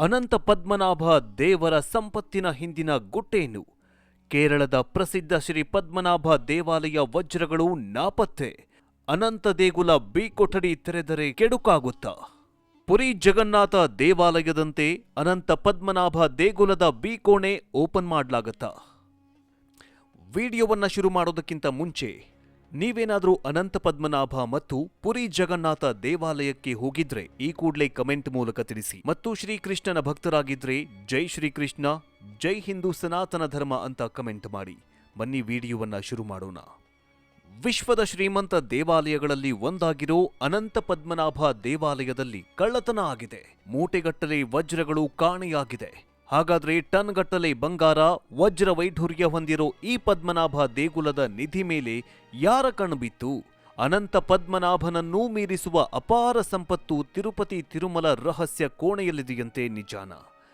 ಅನಂತ ಪದ್ಮನಾಭ ದೇವರ ಸಂಪತ್ತಿನ ಹಿಂದಿನ ಗುಟ್ಟೇನು. ಕೇರಳದ ಪ್ರಸಿದ್ಧ ಶ್ರೀ ಪದ್ಮನಾಭ ದೇವಾಲಯ ವಜ್ರಗಳು ನಾಪತ್ತೆ. ಅನಂತ ದೇಗುಲ ಬಿ ಕೊಠಡಿ ತೆರೆದರೆ ಕೆಡುಕಾಗುತ್ತಾ. ಪುರಿ ಜಗನ್ನಾಥ ದೇವಾಲಯದಂತೆ ಅನಂತ ಪದ್ಮನಾಭ ದೇಗುಲದ ಬಿ ಕೋಣೆ ಓಪನ್ ಮಾಡಲಾಗತ್ತಾ. ವಿಡಿಯೋವನ್ನು ಶುರು ಮಾಡೋದಕ್ಕಿಂತ ಮುಂಚೆ ನೀವೇನಾದರೂ ಅನಂತ ಪದ್ಮನಾಭ ಮತ್ತು ಪುರಿ ಜಗನ್ನಾಥ ದೇವಾಲಯಕ್ಕೆ ಹೋಗಿದ್ರೆ ಈ ಕೂಡಲೇ ಕಮೆಂಟ್ ಮೂಲಕ ತಿಳಿಸಿ. ಮತ್ತು ಶ್ರೀಕೃಷ್ಣನ ಭಕ್ತರಾಗಿದ್ರೆ ಜೈ ಶ್ರೀಕೃಷ್ಣ, ಜೈ ಹಿಂದೂ ಸನಾತನ ಧರ್ಮ ಅಂತ ಕಮೆಂಟ್ ಮಾಡಿ. ಬನ್ನಿ ವಿಡಿಯೋವನ್ನ ಶುರು ಮಾಡೋಣ. ವಿಶ್ವದ ಶ್ರೀಮಂತ ದೇವಾಲಯಗಳಲ್ಲಿ ಒಂದಾಗಿರೋ ಅನಂತ ಪದ್ಮನಾಭ ದೇವಾಲಯದಲ್ಲಿ ಕಳ್ಳತನ ಆಗಿದೆ. ಮೂಟೆಗಟ್ಟಲೆ ವಜ್ರಗಳು ಕಾಣೆಯಾಗಿದೆ. ಹಾಗಾದ್ರೆ ಟನ್ ಗಟ್ಟಲೆ ಬಂಗಾರ, ವಜ್ರ ವೈಢೂರ್ಯ ಹೊಂದಿರೋ ಈ ಪದ್ಮನಾಭ ದೇಗುಲದ ನಿಧಿ ಮೇಲೆ ಯಾರ ಕಣ್ಣು ಬಿತ್ತು ಅನಂತ ಪದ್ಮನಾಭನನ್ನೂ ಮೀರಿಸುವ ಅಪಾರ ಸಂಪತ್ತು ತಿರುಪತಿ ತಿರುಮಲ ರಹಸ್ಯ ಕೋಣೆಯಲ್ಲಿದೆಯಂತೆ ನಿಜಾನ.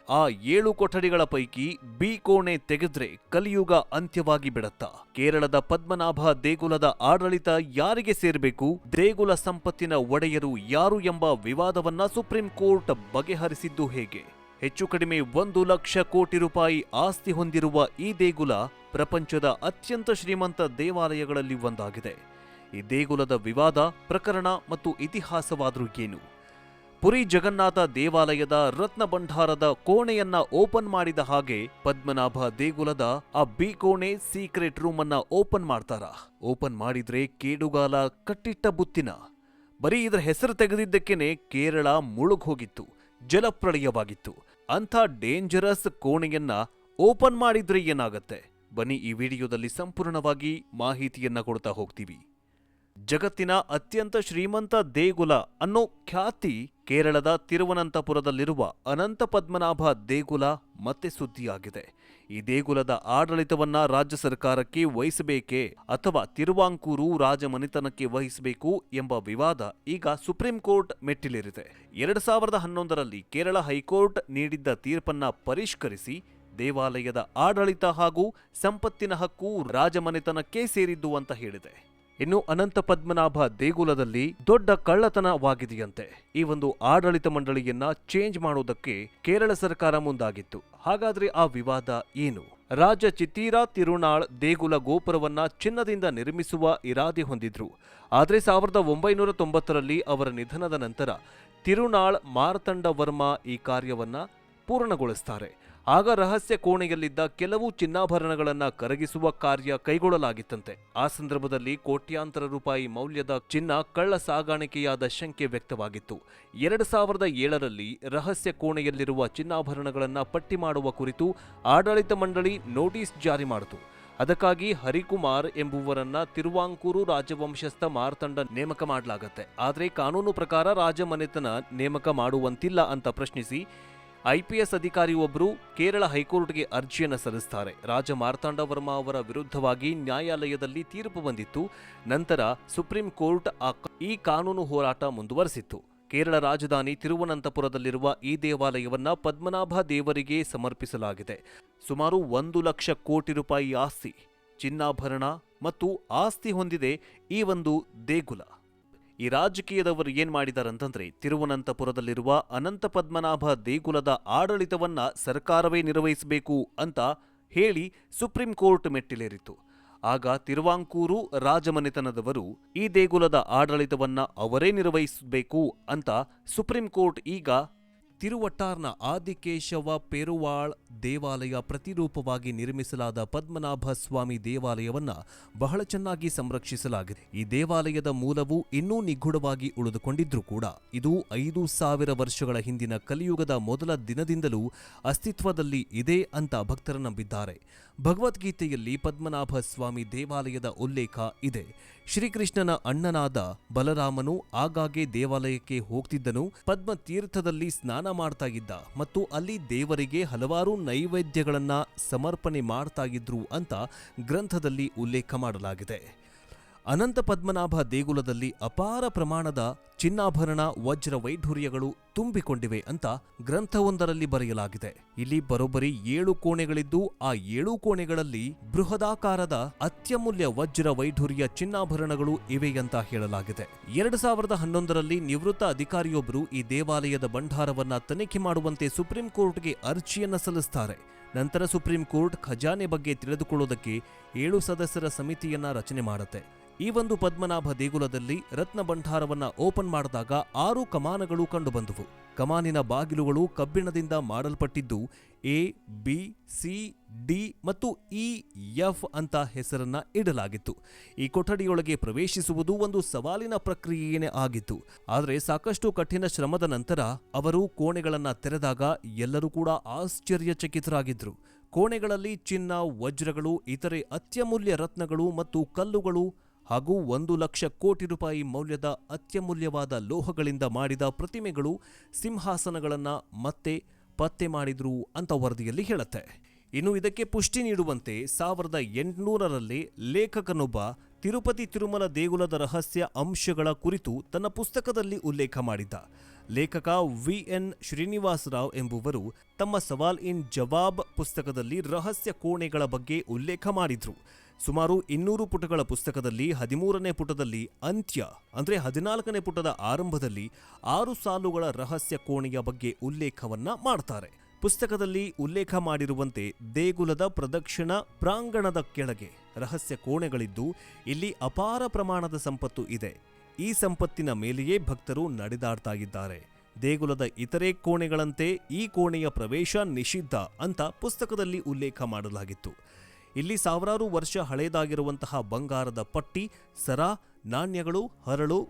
ಆ ಏಳು ಕೊಠಡಿಗಳ ಪೈಕಿ ಬಿ ಕೋಣೆ ತೆಗೆದ್ರೆ ಕಲಿಯುಗ ಅಂತ್ಯವಾಗಿ ಬಿಡತ್ತಾ. ಕೇರಳದ ಪದ್ಮನಾಭ ದೇಗುಲದ ಆಡಳಿತ ಯಾರಿಗೆ ಸೇರಬೇಕು? ದೇಗುಲ ಸಂಪತ್ತಿನ ಒಡೆಯರು ಯಾರು ಎಂಬ ವಿವಾದವನ್ನ ಸುಪ್ರೀಂ ಕೋರ್ಟ್ ಬಗೆಹರಿಸಿದ್ದು ಹೇಗೆ? ಹೆಚ್ಚು ಕಡಿಮೆ ಒಂದು ಲಕ್ಷ ಕೋಟಿ ರೂಪಾಯಿ ಆಸ್ತಿ ಹೊಂದಿರುವ ಈ ದೇಗುಲ ಪ್ರಪಂಚದ ಅತ್ಯಂತ ಶ್ರೀಮಂತ ದೇವಾಲಯಗಳಲ್ಲಿ ಒಂದಾಗಿದೆ. ಈ ದೇಗುಲದ ವಿವಾದ, ಪ್ರಕರಣ ಮತ್ತು ಇತಿಹಾಸವಾದರೂ ಏನು? ಪುರಿ ಜಗನ್ನಾಥ ದೇವಾಲಯದ ರತ್ನ ಭಂಡಾರದ ಕೋಣೆಯನ್ನ ಓಪನ್ ಮಾಡಿದ ಹಾಗೆ ಪದ್ಮನಾಭ ದೇಗುಲದ ಆ ಬಿ ಕೋಣೆ ಸೀಕ್ರೆಟ್ ರೂಮ್ ಅನ್ನ ಓಪನ್ ಮಾಡ್ತಾರ. ಓಪನ್ ಮಾಡಿದ್ರೆ ಕೇಡುಗಾಲ ಕಟ್ಟಿಟ್ಟ ಬುತ್ತಿನ. ಬರೀ ಇದರ ಹೆಸರು ತೆಗೆದಿದ್ದಕ್ಕೇನೆ ಕೇರಳ ಮುಳುಗ್ ಹೋಗಿತ್ತು ಜಲಪ್ರಳಯವಾಗಿತ್ತು. ಅಂಥ ಡೇಂಜರಸ್ ಕೋಣೆಯನ್ನ ಓಪನ್ ಮಾಡಿದ್ರೆ ಏನಾಗತ್ತೆ? ಬನ್ನಿ ಈ ವಿಡಿಯೋದಲ್ಲಿ ಸಂಪೂರ್ಣವಾಗಿ ಮಾಹಿತಿಯನ್ನ ಕೊಡ್ತಾ ಹೋಗ್ತೀವಿ. ಜಗತ್ತಿನ ಅತ್ಯಂತ ಶ್ರೀಮಂತ ದೇಗುಲ ಅನ್ನೋ ಖ್ಯಾತಿ ಕೇರಳದ ತಿರುವನಂತಪುರದಲ್ಲಿರುವ ಅನಂತ ಪದ್ಮನಾಭ ದೇಗುಲ ಮತ್ತೆ ಸುದ್ದಿಯಾಗಿದೆ. ಈ ದೇಗುಲದ ಆಡಳಿತವನ್ನ ರಾಜ್ಯ ಸರ್ಕಾರಕ್ಕೆ ವಹಿಸಬೇಕೇ ಅಥವಾ ತಿರುವಾಂಕೂರು ರಾಜಮನೆತನಕ್ಕೆ ವಹಿಸಬೇಕು ಎಂಬ ವಿವಾದ ಈಗ ಸುಪ್ರೀಂ ಕೋರ್ಟ್ ಮೆಟ್ಟಿಲೇರಿದೆ. ಎರಡ್ ಸಾವಿರದ ಹನ್ನೊಂದರಲ್ಲಿ ಕೇರಳ ಹೈಕೋರ್ಟ್ ನೀಡಿದ್ದ ತೀರ್ಪನ್ನ ಪರಿಷ್ಕರಿಸಿ ದೇವಾಲಯದ ಆಡಳಿತ ಹಾಗೂ ಸಂಪತ್ತಿನ ಹಕ್ಕು ರಾಜಮನೆತನಕ್ಕೆ ಸೇರಿದ್ದು ಅಂತ ಹೇಳಿದೆ. ಇನ್ನು ಅನಂತ ಪದ್ಮನಾಭ ದೇಗುಲದಲ್ಲಿ ದೊಡ್ಡ ಕಳ್ಳತನವಾಗಿದೆಯಂತೆ. ಈ ಒಂದು ಆಡಳಿತ ಮಂಡಳಿಯನ್ನ ಚೇಂಜ್ ಮಾಡೋದಕ್ಕೆ ಕೇರಳ ಸರ್ಕಾರ ಮುಂದಾಗಿತ್ತು. ಹಾಗಾದ್ರೆ ಆ ವಿವಾದ ಏನು? ರಾಜ ಚಿತ್ತೀರ ತಿರುನಾಳ್ ದೇಗುಲ ಗೋಪುರವನ್ನ ಚಿನ್ನದಿಂದ ನಿರ್ಮಿಸುವ ಇರಾದೆ ಹೊಂದಿದ್ರು. ಆದರೆ ಸಾವಿರದ ಒಂಬೈನೂರ ತೊಂಬತ್ತರಲ್ಲಿ ಅವರ ನಿಧನದ ನಂತರ ತಿರುನಾಳ್ ಮಾರ್ತಂಡ ವರ್ಮ ಈ ಕಾರ್ಯವನ್ನ ಪೂರ್ಣಗೊಳಿಸ್ತಾರೆ. ಆಗ ರಹಸ್ಯ ಕೋಣೆಯಲ್ಲಿದ್ದ ಕೆಲವು ಚಿನ್ನಾಭರಣಗಳನ್ನ ಕರಗಿಸುವ ಕಾರ್ಯ ಕೈಗೊಳ್ಳಲಾಗಿತ್ತಂತೆ. ಆ ಸಂದರ್ಭದಲ್ಲಿ ಕೋಟ್ಯಾಂತರ ರೂಪಾಯಿ ಮೌಲ್ಯದ ಚಿನ್ನ ಕಳ್ಳ ಸಾಗಾಣಿಕೆಯಾದ ಶಂಕೆ ವ್ಯಕ್ತವಾಗಿತ್ತು. ಎರಡು ಸಾವಿರದ ಏಳರಲ್ಲಿ ರಹಸ್ಯ ಕೋಣೆಯಲ್ಲಿರುವ ಚಿನ್ನಾಭರಣಗಳನ್ನ ಪಟ್ಟಿ ಮಾಡುವ ಕುರಿತು ಆಡಳಿತ ಮಂಡಳಿ ನೋಟಿಸ್ ಜಾರಿ ಮಾಡಿತು. ಅದಕ್ಕಾಗಿ ಹರಿಕುಮಾರ್ ಎಂಬುವರನ್ನ ತಿರುವಾಂಕೂರು ರಾಜವಂಶಸ್ಥ ಮಾರ್ತಂಡ ನೇಮಕ ಮಾಡಲಾಗತ್ತೆ. ಆದರೆ ಕಾನೂನು ಪ್ರಕಾರ ರಾಜಮನೆತನ ನೇಮಕ ಮಾಡುವಂತಿಲ್ಲ ಅಂತ ಪ್ರಶ್ನಿಸಿ ಐಪಿಎಸ್ ಅಧಿಕಾರಿಯೊಬ್ಬರು ಕೇರಳ ಹೈಕೋರ್ಟ್ಗೆ ಅರ್ಜಿಯನ್ನು ಸಲ್ಲಿಸ್ತಾರೆ. ರಾಜ ಮಾರ್ತಾಂಡ ವರ್ಮಾ ಅವರ ವಿರುದ್ಧವಾಗಿ ನ್ಯಾಯಾಲಯದಲ್ಲಿ ತೀರ್ಪು ಬಂದಿತ್ತು. ನಂತರ ಸುಪ್ರೀಂ ಕೋರ್ಟ್ ಈ ಕಾನೂನು ಹೋರಾಟ ಮುಂದುವರೆಸಿತ್ತು. ಕೇರಳ ರಾಜಧಾನಿ ತಿರುವನಂತಪುರದಲ್ಲಿರುವ ಈ ದೇವಾಲಯವನ್ನ ಪದ್ಮನಾಭ ದೇವರಿಗೆ ಸಮರ್ಪಿಸಲಾಗಿದೆ. ಸುಮಾರು ಒಂದು ಲಕ್ಷ ಕೋಟಿ ರೂಪಾಯಿ ಆಸ್ತಿ, ಚಿನ್ನಾಭರಣ ಮತ್ತು ಆಸ್ತಿ ಹೊಂದಿದೆ ಈ ಒಂದು ದೇಗುಲ. ಈ ರಾಜಕೀಯದವರು ಏನ್ ಅಂತಂದ್ರೆ ತಿರುವನಂತಪುರದಲ್ಲಿರುವ ಅನಂತ ಪದ್ಮನಾಭ ದೇಗುಲದ ಆಡಳಿತವನ್ನ ಸರ್ಕಾರವೇ ನಿರ್ವಹಿಸಬೇಕು ಅಂತ ಹೇಳಿ ಸುಪ್ರೀಂ ಕೋರ್ಟ್ ಮೆಟ್ಟಿಲೇರಿತು ಆಗ ತಿರುವಾಂಕೂರು ರಾಜಮನೆತನದವರು ಈ ದೇಗುಲದ ಆಡಳಿತವನ್ನ ಅವರೇ ನಿರ್ವಹಿಸಬೇಕು ಅಂತ ಸುಪ್ರೀಂ ಕೋರ್ಟ್ ಈಗ ತಿರುವಟ್ಟಾರ್ನ ಆದಿಕೇಶವ ಪೆರುವಾಳ್ ದೇವಾಲಯ ಪ್ರತಿರೂಪವಾಗಿ ನಿರ್ಮಿಸಲಾದ ಪದ್ಮನಾಭ ಸ್ವಾಮಿ ದೇವಾಲಯವನ್ನು ಬಹಳ ಚೆನ್ನಾಗಿ ಸಂರಕ್ಷಿಸಲಾಗಿದೆ. ಈ ದೇವಾಲಯದ ಮೂಲವು ಇನ್ನೂ ನಿಗೂಢವಾಗಿ ಉಳಿದುಕೊಂಡಿದ್ರೂ ಕೂಡ ಇದು ಐದು ಸಾವಿರ ವರ್ಷಗಳ ಹಿಂದಿನ ಕಲಿಯುಗದ ಮೊದಲ ದಿನದಿಂದಲೂ ಅಸ್ತಿತ್ವದಲ್ಲಿ ಇದೆ ಅಂತ ಭಕ್ತರು ನಂಬಿದ್ದಾರೆ. ಭಗವದ್ಗೀತೆಯಲ್ಲಿ ಪದ್ಮನಾಭ ಸ್ವಾಮಿ ದೇವಾಲಯದ ಉಲ್ಲೇಖ ಇದೆ. ಶ್ರೀಕೃಷ್ಣನ ಅಣ್ಣನಾದ ಬಲರಾಮನು ಆಗಾಗ್ಗೆ ದೇವಾಲಯಕ್ಕೆ ಹೋಗ್ತಿದ್ದನು. ಪದ್ಮತೀರ್ಥದಲ್ಲಿ ಸ್ನಾನ ಮಾಡ್ತಾ ಇದ್ದ ಮತ್ತು ಅಲ್ಲಿ ದೇವರಿಗೆ ಹಲವಾರು ನೈವೇದ್ಯಗಳನ್ನ ಸಮರ್ಪಣೆ ಮಾಡ್ತಾ ಇದ್ರು ಅಂತ ಗ್ರಂಥದಲ್ಲಿ ಉಲ್ಲೇಖ ಮಾಡಲಾಗಿದೆ. ಅನಂತ ಪದ್ಮನಾಭ ದೇಗುಲದಲ್ಲಿ ಅಪಾರ ಪ್ರಮಾಣದ ಚಿನ್ನಾಭರಣ, ವಜ್ರ ವೈಢೂರ್ಯಗಳು ತುಂಬಿಕೊಂಡಿವೆ ಅಂತ ಗ್ರಂಥವೊಂದರಲ್ಲಿ ಬರೆಯಲಾಗಿದೆ. ಇಲ್ಲಿ ಬರೋಬ್ಬರಿ ಏಳು ಕೋಣೆಗಳಿದ್ದು, ಆ ಏಳು ಕೋಣೆಗಳಲ್ಲಿ ಬೃಹದಾಕಾರದ ಅತ್ಯಮೂಲ್ಯ ವಜ್ರ ವೈಢೂರ್ಯ ಚಿನ್ನಾಭರಣಗಳು ಇವೆ ಅಂತ ಹೇಳಲಾಗಿದೆ. ಎರಡು ಸಾವಿರದ ಹನ್ನೊಂದರಲ್ಲಿ ನಿವೃತ್ತ ಅಧಿಕಾರಿಯೊಬ್ಬರು ಈ ದೇವಾಲಯದ ಭಂಡಾರವನ್ನ ತನಿಖೆ ಮಾಡುವಂತೆ ಸುಪ್ರೀಂ ಕೋರ್ಟ್ಗೆ ಅರ್ಜಿಯನ್ನ ಸಲ್ಲಿಸ್ತಾರೆ. ನಂತರ ಸುಪ್ರೀಂ ಕೋರ್ಟ್ ಖಜಾನೆ ಬಗ್ಗೆ ತಿಳಿದುಕೊಳ್ಳೋದಕ್ಕೆ ಏಳು ಸದಸ್ಯರ ಸಮಿತಿಯನ್ನ ರಚನೆ ಮಾಡುತ್ತೆ. ಈ ಒಂದು ಪದ್ಮನಾಭ ದೇಗುಲದಲ್ಲಿ ರತ್ನ ಭಂಡಾರವನ್ನ ಓಪನ್ ಮಾಡಿದಾಗ ಆರು ಕಮಾನಗಳು ಕಂಡುಬಂದುವು. ಕಮಾನಿನ ಬಾಗಿಲುಗಳು ಕಬ್ಬಿಣದಿಂದ ಮಾಡಲ್ಪಟ್ಟಿದ್ದು ಎ, ಬಿ, ಸಿ, ಡಿ ಮತ್ತು ಇ, ಎಫ್ ಅಂತ ಹೆಸರನ್ನ ಇಡಲಾಗಿತ್ತು. ಈ ಕೊಠಡಿಯೊಳಗೆ ಪ್ರವೇಶಿಸುವುದು ಒಂದು ಸವಾಲಿನ ಪ್ರಕ್ರಿಯೆಯೇ ಆಗಿತ್ತು. ಆದರೆ ಸಾಕಷ್ಟು ಕಠಿಣ ಶ್ರಮದ ನಂತರ ಅವರು ಕೋಣೆಗಳನ್ನ ತೆರೆದಾಗ ಎಲ್ಲರೂ ಕೂಡ ಆಶ್ಚರ್ಯಚಕಿತರಾಗಿದ್ದರು ಕೋಣೆಗಳಲ್ಲಿ ಚಿನ್ನ, ವಜ್ರಗಳು, ಇತರೆ ಅತ್ಯಮೂಲ್ಯ ರತ್ನಗಳು ಮತ್ತು ಕಲ್ಲುಗಳು ಹಾಗೂ ಒಂದು ಲಕ್ಷ ಕೋಟಿ ರೂಪಾಯಿ ಮೌಲ್ಯದ ಅತ್ಯಮೂಲ್ಯವಾದ ಲೋಹಗಳಿಂದ ಮಾಡಿದ ಪ್ರತಿಮೆಗಳು ಸಿಂಹಾಸನಗಳನ್ನು ಮತ್ತೆ ಪತ್ತೆ ಮಾಡಿದ್ರು ಅಂತ ವರದಿಯಲ್ಲಿ ಹೇಳುತ್ತೆ. ಇನ್ನು ಇದಕ್ಕೆ ಪುಷ್ಟಿ ನೀಡುವಂತೆ ಸಾವಿರದ ಎಂಟುನೂರರಲ್ಲಿ ಲೇಖಕನೊಬ್ಬ ತಿರುಪತಿ ತಿರುಮಲ ದೇಗುಲದ ರಹಸ್ಯ ಅಂಶಗಳ ಕುರಿತು ತನ್ನ ಪುಸ್ತಕದಲ್ಲಿ ಉಲ್ಲೇಖ ಮಾಡಿದ್ದ. ಲೇಖಕ ವಿ ಎನ್ ಶ್ರೀನಿವಾಸರಾವ್ ಎಂಬುವರು ತಮ್ಮ ಸವಾಲ್ ಇನ್ ಜವಾಬ್ ಪುಸ್ತಕದಲ್ಲಿ ರಹಸ್ಯ ಕೋಣೆಗಳ ಬಗ್ಗೆ ಉಲ್ಲೇಖ ಮಾಡಿದ್ರು. ಸುಮಾರು ಇನ್ನೂರು ಪುಟಗಳ ಪುಸ್ತಕದಲ್ಲಿ ಹದಿಮೂರನೇ ಪುಟದಲ್ಲಿ ಅಂತ್ಯ, ಅಂದರೆ ಹದಿನಾಲ್ಕನೇ ಪುಟದ ಆರಂಭದಲ್ಲಿ ಆರು ಸಾಲುಗಳ ರಹಸ್ಯ ಕೋಣೆಯ ಬಗ್ಗೆ ಉಲ್ಲೇಖವನ್ನ ಮಾಡ್ತಾರೆ. ಪುಸ್ತಕದಲ್ಲಿ ಉಲ್ಲೇಖ ಮಾಡಿರುವಂತೆ ದೇಗುಲದ ಪ್ರದಕ್ಷಿಣ ಪ್ರಾಂಗಣದ ಕೆಳಗೆ ರಹಸ್ಯ ಕೋಣೆಗಳಿದ್ದು, ಇಲ್ಲಿ ಅಪಾರ ಪ್ರಮಾಣದ ಸಂಪತ್ತು ಇದೆ. ಈ ಸಂಪತ್ತಿನ ಮೇಲೆಯೇ ಭಕ್ತರು ನಡೆದಾಡ್ತಾ ಇದ್ದಾರೆ. ದೇಗುಲದ ಇತರೆ ಕೋಣೆಗಳಂತೆ ಈ ಕೋಣೆಯ ಪ್ರವೇಶ ನಿಷಿದ್ಧ ಅಂತ ಪುಸ್ತಕದಲ್ಲಿ ಉಲ್ಲೇಖ ಮಾಡಲಾಗಿತ್ತು. ಇಲ್ಲಿ ಸಾವಿರಾರು ವರ್ಷ ಹಳೆಯದಾಗಿರುವಂತಹ ಬಂಗಾರದ ಪಟ್ಟಿ, ಸರ, ನಾಣ್ಯಗಳು, ಹರಳು,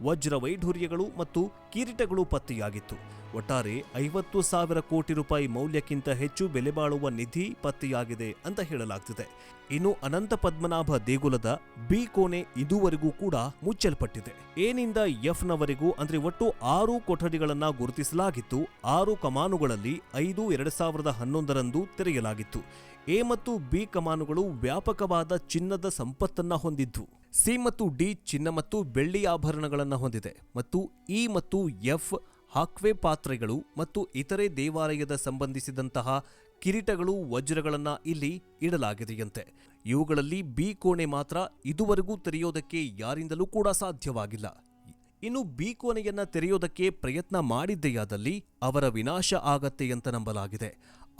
ವಜ್ರ ವೈಢೂರ್ಯಗಳು ಮತ್ತು ಕಿರೀಟಗಳು ಪತ್ತೆಯಾಗಿತ್ತು. ಒಟ್ಟಾರೆ ಐವತ್ತು ಸಾವಿರ ಕೋಟಿ ರೂಪಾಯಿ ಮೌಲ್ಯಕ್ಕಿಂತ ಹೆಚ್ಚು ಬೆಲೆ ಬಾಳುವ ನಿಧಿ ಪತ್ತೆಯಾಗಿದೆ ಅಂತ ಹೇಳಲಾಗ್ತಿದೆ. ಇನ್ನು ಅನಂತ ಪದ್ಮನಾಭ ದೇಗುಲದ ಬಿ ಕೋಣೆ ಇದುವರೆಗೂ ಕೂಡ ಮುಚ್ಚಲ್ಪಟ್ಟಿದೆ. ಏನಿಂದ ಎಫ್ ನವರೆಗೂ ಅಂದ್ರೆ ಒಟ್ಟು ಆರು ಕೊಠಡಿಗಳನ್ನ ಗುರುತಿಸಲಾಗಿತ್ತು. ಆರು ಕಮಾನುಗಳಲ್ಲಿ ಐದು ಎರಡು ಸಾವಿರದ ಹನ್ನೊಂದರಂದು ತೆರೆಯಲಾಗಿತ್ತು. ಎ ಮತ್ತು ಬಿ ಕಮಾನುಗಳು ವ್ಯಾಪಕವಾದ ಚಿನ್ನದ ಸಂಪತ್ತನ್ನ ಹೊಂದಿದ್ದು ಸಿ ಮತ್ತು ಡಿ ಚಿನ್ನ ಮತ್ತು ಬೆಳ್ಳಿ ಆಭರಣಗಳನ್ನು ಹೊಂದಿದೆ ಮತ್ತು ಇ ಮತ್ತು ಎಫ್ ಹಾಕ್ವೆ ಪಾತ್ರೆಗಳು ಮತ್ತು ಇತರೆ ದೇವಾಲಯದ ಸಂಬಂಧಿಸಿದಂತಹ ಕಿರೀಟಗಳು ವಜ್ರಗಳನ್ನು ಇಲ್ಲಿ ಇಡಲಾಗಿದೆಯಂತೆ. ಇವುಗಳಲ್ಲಿ ಬಿ ಕೋಣೆ ಮಾತ್ರ ಇದುವರೆಗೂ ತೆರೆಯೋದಕ್ಕೆ ಯಾರಿಂದಲೂ ಕೂಡ ಸಾಧ್ಯವಾಗಿಲ್ಲ. ಇನ್ನು ಬಿ ಕೋಣೆಯನ್ನ ತೆರೆಯೋದಕ್ಕೆ ಪ್ರಯತ್ನ ಮಾಡಿದ್ದೆಯಾದಲ್ಲಿ ಅವರ ವಿನಾಶ ಆಗತ್ತೆ ಅಂತ ನಂಬಲಾಗಿದೆ.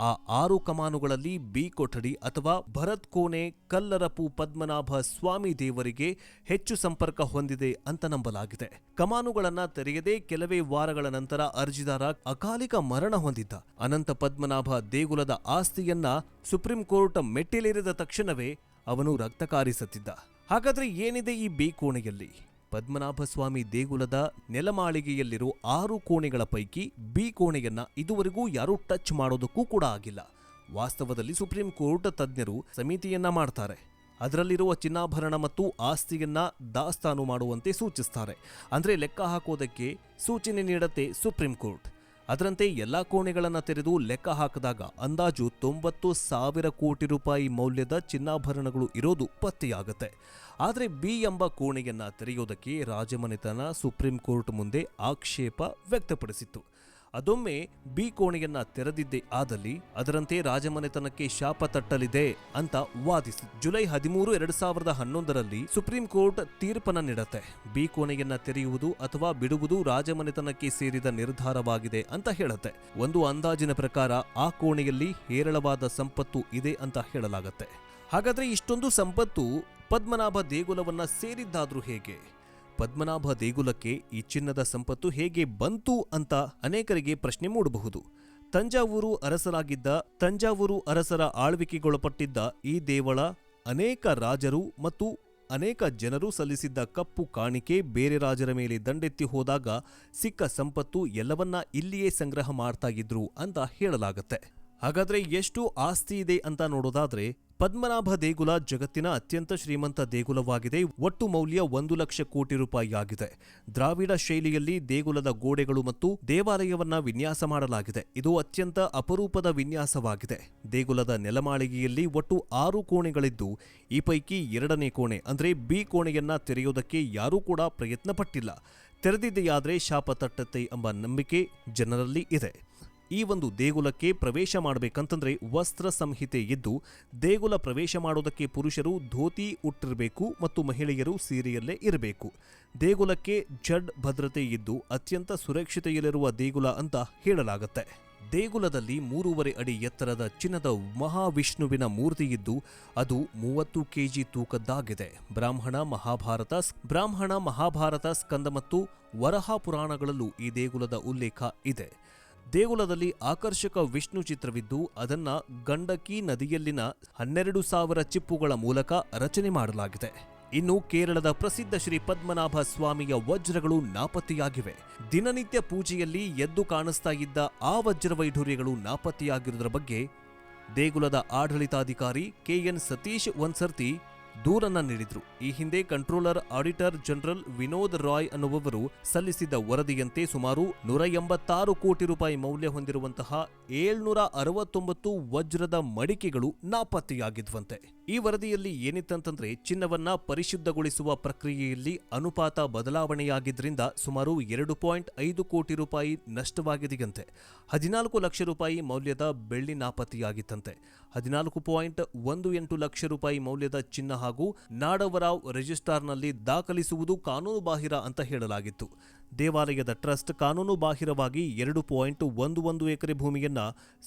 ಆ ಆರು ಕಮಾನುಗಳಲ್ಲಿ ಬಿ ಕೊಠಡಿ ಅಥವಾ ಭರತ್ ಕೋಣೆ ಕಲ್ಲರಪು ಪದ್ಮನಾಭ ಸ್ವಾಮಿ ದೇವರಿಗೆ ಹೆಚ್ಚು ಸಂಪರ್ಕ ಹೊಂದಿದೆ ಅಂತ ನಂಬಲಾಗಿದೆ. ಕಮಾನುಗಳನ್ನ ತೆರೆಯದೆ ಕೆಲವೇ ವಾರಗಳ ನಂತರ ಅರ್ಜಿದಾರ ಅಕಾಲಿಕ ಮರಣ ಹೊಂದಿದ್ದ. ಅನಂತ ಪದ್ಮನಾಭ ದೇಗುಲದ ಆಸ್ತಿಯನ್ನ ಸುಪ್ರೀಂ ಕೋರ್ಟ್ ಮೆಟ್ಟಿಲೇರಿದ ತಕ್ಷಣವೇ ಅವನು ರಕ್ತ ಕಾರಿಸುತ್ತಿದ್ದ ಹಾಗಾದ್ರೆ ಏನಿದೆ ಈ ಬಿ ಕೋಣೆಯಲ್ಲಿ ಪದ್ಮನಾಭ ಸ್ವಾಮಿ ದೇಗುಲದ ನೆಲಮಾಳಿಗೆಯಲ್ಲಿರೋ ಆರು ಕೋಣೆಗಳ ಪೈಕಿ ಬಿ ಕೋಣೆಯನ್ನ ಇದುವರೆಗೂ ಯಾರೂ ಟಚ್ ಮಾಡೋದಕ್ಕೂ ಕೂಡ ಆಗಿಲ್ಲ. ವಾಸ್ತವದಲ್ಲಿ ಸುಪ್ರೀಂ ಕೋರ್ಟ್ ತಜ್ಞರು ಸಮಿತಿಯನ್ನ ಮಾಡ್ತಾರೆ. ಅದರಲ್ಲಿರುವ ಚಿನ್ನಾಭರಣ ಮತ್ತು ಆಸ್ತಿಯನ್ನ ದಾಸ್ತಾನು ಮಾಡುವಂತೆ ಸೂಚಿಸ್ತಾರೆ. ಅಂದರೆ ಲೆಕ್ಕ ಹಾಕೋದಕ್ಕೆ ಸೂಚನೆ ನೀಡತ್ತೆ ಸುಪ್ರೀಂ ಕೋರ್ಟ್. ಅದರಂತೆ ಎಲ್ಲಾ ಕೋಣೆಗಳನ್ನು ತೆರೆದು ಲೆಕ್ಕ ಹಾಕಿದಾಗ ಅಂದಾಜು ತೊಂಬತ್ತು ಸಾವಿರ ಕೋಟಿ ರೂಪಾಯಿ ಮೌಲ್ಯದ ಚಿನ್ನಾಭರಣಗಳು ಇರೋದು ಪತ್ತೆಯಾಗುತ್ತೆ. ಆದರೆ ಬಿ ಎಂಬ ಕೋಣೆಯನ್ನ ತೆರೆಯೋದಕ್ಕೆ ರಾಜಮನೆತನ ಸುಪ್ರೀಂ ಕೋರ್ಟ್ ಮುಂದೆ ಆಕ್ಷೇಪ ವ್ಯಕ್ತಪಡಿಸಿತ್ತು. ಅದೊಮ್ಮೆ ಬಿ ಕೋಣೆಯನ್ನ ತೆರೆದಿದ್ದೇ. ಆದಲ್ಲಿ ಅದರಂತೆ ರಾಜಮನೆತನಕ್ಕೆ ಶಾಪ ತಟ್ಟಲಿದೆ ಅಂತ ವಾದಿಸಿ. ಜುಲೈ ಹದಿಮೂರು ಎರಡ್ ಸಾವಿರದ ಹನ್ನೊಂದರಲ್ಲಿ ಸುಪ್ರೀಂ ಕೋರ್ಟ್ ತೀರ್ಪನ್ನ ನೀಡತ್ತೆ. ಬಿ ಕೋಣೆಯನ್ನ ತೆರೆಯುವುದು ಅಥವಾ ಬಿಡುವುದು ರಾಜಮನೆತನಕ್ಕೆ ಸೇರಿದ ನಿರ್ಧಾರವಾಗಿದೆ ಅಂತ ಹೇಳುತ್ತೆ. ಒಂದು ಅಂದಾಜಿನ ಪ್ರಕಾರ ಆ ಕೋಣೆಯಲ್ಲಿ ಹೇರಳವಾದ ಸಂಪತ್ತು ಇದೆ ಅಂತ ಹೇಳಲಾಗುತ್ತೆ. ಹಾಗಾದ್ರೆ ಇಷ್ಟೊಂದು ಸಂಪತ್ತು ಪದ್ಮನಾಭ ದೇಗುಲವನ್ನ ಸೇರಿದ್ದಾದ್ರೂ ಹೇಗೆ? ಪದ್ಮನಾಭ ದೇಗುಲಕ್ಕೆ ಈ ಚಿನ್ನದ ಸಂಪತ್ತು ಹೇಗೆ ಬಂತು ಅಂತ ಅನೇಕರಿಗೆ ಪ್ರಶ್ನೆ ಮೂಡಬಹುದು. ತಂಜಾವೂರು ಅರಸರಾಗಿದ್ದ, ತಂಜಾವೂರು ಅರಸರ ಆಳ್ವಿಕೆಗೊಳಪಟ್ಟಿದ್ದ ಈ ದೇವಳ ಅನೇಕ ರಾಜರು ಮತ್ತು ಅನೇಕ ಜನರು ಸಲ್ಲಿಸಿದ್ದ ಕಪ್ಪು ಕಾಣಿಕೆ ಬೇರೆ ರಾಜರ ಮೇಲೆ ದಂಡೆತ್ತಿ ಹೋದಾಗ ಸಿಕ್ಕ ಸಂಪತ್ತು ಎಲ್ಲವನ್ನ ಇಲ್ಲಿಯೇ ಸಂಗ್ರಹ ಮಾಡ್ತಾ ಇದ್ರು ಅಂತ ಹೇಳಲಾಗತ್ತೆ. ಹಾಗಾದ್ರೆ ಎಷ್ಟು ಆಸ್ತಿ ಇದೆ ಅಂತ ನೋಡೋದಾದ್ರೆ, ಪದ್ಮನಾಭ ದೇಗುಲ ಜಗತ್ತಿನ ಅತ್ಯಂತ ಶ್ರೀಮಂತ ದೇಗುಲವಾಗಿದೆ, ಒಟ್ಟು ಮೌಲ್ಯ ಒಂದು ಲಕ್ಷ ಕೋಟಿ ರೂಪಾಯಿ ಆಗಿದೆ. ದ್ರಾವಿಡ ಶೈಲಿಯಲ್ಲಿ ದೇಗುಲದ ಗೋಡೆಗಳು ಮತ್ತು ದೇವಾಲಯವನ್ನ ವಿನ್ಯಾಸ ಮಾಡಲಾಗಿದೆ. ಇದು ಅತ್ಯಂತ ಅಪರೂಪದ ವಿನ್ಯಾಸವಾಗಿದೆ. ದೇಗುಲದ ನೆಲಮಾಳಿಗೆಯಲ್ಲಿ ಒಟ್ಟು ಆರು ಕೋಣೆಗಳಿದ್ದು, ಈ ಪೈಕಿ ಎರಡನೇ ಕೋಣೆ, ಅಂದ್ರೆ ಬಿ ಕೋಣೆಯನ್ನ ತೆರೆಯೋದಕ್ಕೆ ಯಾರೂ ಕೂಡ ಪ್ರಯತ್ನ ಪಟ್ಟಿಲ್ಲ ತೆರೆದಿದೆಯಾದ್ರೆ ಶಾಪ ತಟ್ಟತ್ತೆ ಎಂಬ ನಂಬಿಕೆ ಜನರಲ್ಲಿ ಇದೆ. ಈ ಒಂದು ದೇಗುಲಕ್ಕೆ ಪ್ರವೇಶ ಮಾಡಬೇಕಂತಂದ್ರೆ ವಸ್ತ್ರ ಸಂಹಿತೆ ಇದ್ದು, ದೇಗುಲ ಪ್ರವೇಶ ಮಾಡೋದಕ್ಕೆ ಪುರುಷರು ಧೋತಿ ಉಟ್ಟಿರಬೇಕು ಮತ್ತು ಮಹಿಳೆಯರು ಸೀರೆಯಲ್ಲೇ ಇರಬೇಕು. ದೇಗುಲಕ್ಕೆ ಜಡ್ ಭದ್ರತೆ ಇದ್ದು, ಅತ್ಯಂತ ಸುರಕ್ಷತೆಯಲ್ಲಿರುವ ದೇಗುಲ ಅಂತ ಹೇಳಲಾಗುತ್ತೆ. ದೇಗುಲದಲ್ಲಿ ಮೂರುವರೆ ಅಡಿ ಎತ್ತರದ ಚಿನ್ನದ ಮಹಾವಿಷ್ಣುವಿನ ಮೂರ್ತಿ ಇದ್ದು, ಅದು ಮೂವತ್ತು ಕೆಜಿ ತೂಕದ್ದಾಗಿದೆ. ಬ್ರಾಹ್ಮಣ ಮಹಾಭಾರತ ಬ್ರಾಹ್ಮಣ ಮಹಾಭಾರತ ಸ್ಕಂದ ಮತ್ತು ವರಹ ಪುರಾಣಗಳಲ್ಲೂ ಈ ದೇಗುಲದ ಉಲ್ಲೇಖ ಇದೆ. ದೇಗುಲದಲ್ಲಿ ಆಕರ್ಷಕ ವಿಷ್ಣು ಚಿತ್ರವಿದ್ದು, ಅದನ್ನ ಗಂಡಕಿ ನದಿಯಲ್ಲಿನ ಹನ್ನೆರಡು ಸಾವಿರ ಚಿಪ್ಪುಗಳ ಮೂಲಕ ರಚನೆ ಮಾಡಲಾಗಿದೆ. ಇನ್ನು ಕೇರಳದ ಪ್ರಸಿದ್ಧ ಶ್ರೀ ಪದ್ಮನಾಭ ಸ್ವಾಮಿಯ ವಜ್ರಗಳು ನಾಪತ್ತೆಯಾಗಿವೆ. ದಿನನಿತ್ಯ ಪೂಜೆಯಲ್ಲಿ ಎದ್ದು ಕಾಣಿಸ್ತಾ ಇದ್ದ ಆ ವಜ್ರವೈಢೂರ್ಯಗಳು ನಾಪತ್ತೆಯಾಗಿರುವುದರ ಬಗ್ಗೆ ದೇಗುಲದ ಆಡಳಿತಾಧಿಕಾರಿ ಕೆಎನ್ ಸತೀಶ್ ಒಂದ್ಸರ್ತಿ ದೂರನ್ನ ನೀಡಿದ್ರು. ಈ ಹಿಂದೆ controller, auditor general Vinod Rai ಅನ್ನುವವರು ಸಲ್ಲಿಸಿದ್ದ ವರದಿಯಂತೆ ಸುಮಾರು ನೂರ ಎಂಬತ್ತಾರು ಕೋಟಿ ರೂಪಾಯಿ ಮೌಲ್ಯ ಹೊಂದಿರುವಂತಹ ಏಳ್ನೂರ ಅರವತ್ತೊಂಬತ್ತು ವಜ್ರದ ಮಡಿಕೆಗಳು ನಾಪತ್ತೆಯಾಗಿದ್ವಂತೆ. ಈ ವರದಿಯಲ್ಲಿ ಏನಿತ್ತಂತಂದ್ರೆ, ಚಿನ್ನವನ್ನ ಪರಿಶುದ್ಧಗೊಳಿಸುವ ಪ್ರಕ್ರಿಯೆಯಲ್ಲಿ ಅನುಪಾತ ಬದಲಾವಣೆಯಾಗಿದ್ದರಿಂದ ಸುಮಾರು ಎರಡು ಪಾಯಿಂಟ್ ಐದು ಕೋಟಿ ರೂಪಾಯಿ ನಷ್ಟವಾಗಿದೆಯಂತೆ. ಹದಿನಾಲ್ಕು ಲಕ್ಷ ರೂಪಾಯಿ ಮೌಲ್ಯದ ಬೆಳ್ಳಿ ನಾಪತ್ತೆಯಾಗಿತ್ತಂತೆ ಹದಿನಾಲ್ಕು ಪಾಯಿಂಟ್ ಒಂದು ಎಂಟು ಲಕ್ಷ ರೂಪಾಯಿ ಮೌಲ್ಯದ ಚಿನ್ನ ಹಾಗೂ ನಾಡವರಾವ್ ರಿಜಿಸ್ಟಾರ್ನಲ್ಲಿ ದಾಖಲಿಸುವುದು ಕಾನೂನುಬಾಹಿರ ಅಂತ ಹೇಳಲಾಗಿತ್ತು. ದೇವಾಲಯದ ಟ್ರಸ್ಟ್ ಕಾನೂನು ಬಾಹಿರವಾಗಿ ಎರಡು ಪಾಯಿಂಟ್ ಒಂದು ಒಂದು ಎಕರೆ ಭೂಮಿಯನ್ನ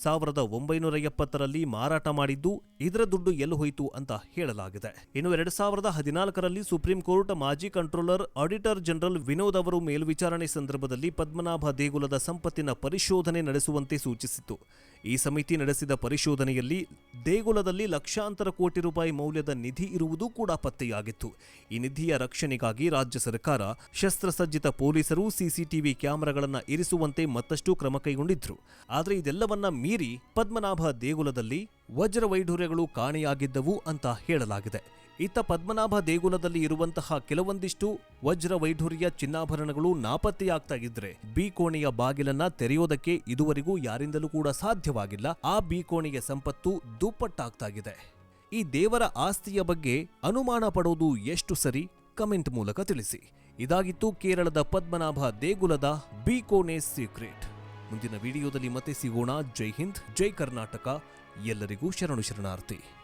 ಸಾವಿರದ ಒಂಬೈನೂರ ಎಪ್ಪತ್ತರಲ್ಲಿ ಮಾರಾಟ ಮಾಡಿದ್ದು, ಇದರ ದುಡ್ಡು ಎಲ್ಲಿ ಹೋಯಿತು ಅಂತ ಹೇಳಲಾಗಿದೆ. ಇನ್ನು ಎರಡ್ ಸಾವಿರದ ಹದಿನಾಲ್ಕರಲ್ಲಿ ಸುಪ್ರೀಂ ಕೋರ್ಟ್ ಮಾಜಿ ಕಂಟ್ರೋಲರ್, ಆಡಿಟರ್ ಜನರಲ್ ವಿನೋದ್ ಅವರು ಮೇಲ್ವಿಚಾರಣೆ ಸಂದರ್ಭದಲ್ಲಿ ಪದ್ಮನಾಭ ದೇಗುಲದ ಸಂಪತ್ತಿನ ಪರಿಶೋಧನೆ ನಡೆಸುವಂತೆ ಸೂಚಿಸಿತು ಈ ಸಮಿತಿ ನಡೆಸಿದ ಪರಿಶೋಧನೆಯಲ್ಲಿ ದೇಗುಲದಲ್ಲಿ ಲಕ್ಷಾಂತರ ಕೋಟಿ ರೂಪಾಯಿ ಮೌಲ್ಯದ ನಿಧಿ ಇರುವುದು ಕೂಡ ಪತ್ತೆಯಾಗಿತ್ತು. ಈ ನಿಧಿಯ ರಕ್ಷಣೆಗಾಗಿ ರಾಜ್ಯ ಸರ್ಕಾರ, ಶಸ್ತ್ರಸಜ್ಜಿತ ಪೊಲೀಸರು ಸಿಸಿಟಿವಿ ಕ್ಯಾಮೆರಾಗಳನ್ನು ಇರಿಸುವಂತೆ ಮತ್ತಷ್ಟು ಕ್ರಮ ಕೈಗೊಂಡಿದ್ರು. ಆದರೆ ಇದೆಲ್ಲವನ್ನ ಮೀರಿ ಪದ್ಮನಾಭ ದೇಗುಲದಲ್ಲಿ ವಜ್ರ ವೈಢೂರ್ಯಗಳು ಕಾಣೆಯಾಗಿದ್ದವು ಅಂತ ಹೇಳಲಾಗಿದೆ. ಇತ್ತ ಪದ್ಮನಾಭ ದೇಗುಲದಲ್ಲಿ ಇರುವಂತಹ ಕೆಲವೊಂದಿಷ್ಟು ವಜ್ರ ವೈಢೂರ್ಯ ಚಿನ್ನಾಭರಣಗಳು ನಾಪತ್ತೆಯಾಗ್ತಾ ಇದ್ರೆ ಬಿ ಕೋಣೆಯ ಬಾಗಿಲನ್ನ ತೆರೆಯೋದಕ್ಕೆ ಇದುವರೆಗೂ ಯಾರಿಂದಲೂ ಕೂಡ ಸಾಧ್ಯವಾಗಿಲ್ಲ. ಆ ಬಿ ಕೋಣೆಯ ಸಂಪತ್ತು ದುಪ್ಪಟ್ಟಾಗ್ತಾ ಇದೆ. ಈ ದೇವರ ಆಸ್ತಿಯ ಬಗ್ಗೆ ಅನುಮಾನ ಪಡೋದು ಎಷ್ಟು ಸರಿ? ಕಮೆಂಟ್ ಮೂಲಕ ತಿಳಿಸಿ. ಇದಾಗಿತ್ತು ಕೇರಳದ ಪದ್ಮನಾಭ ದೇಗುಲದ ಬಿ ಕೋಣೆ ಸೀಕ್ರೆಟ್. ಮುಂದಿನ ವಿಡಿಯೋದಲ್ಲಿ ಮತ್ತೆ ಸಿಗೋಣ. ಜೈ ಹಿಂದ್, ಜೈ ಕರ್ನಾಟಕ. ಎಲ್ಲರಿಗೂ ಶರಣು ಶರಣಾರ್ಥಿ.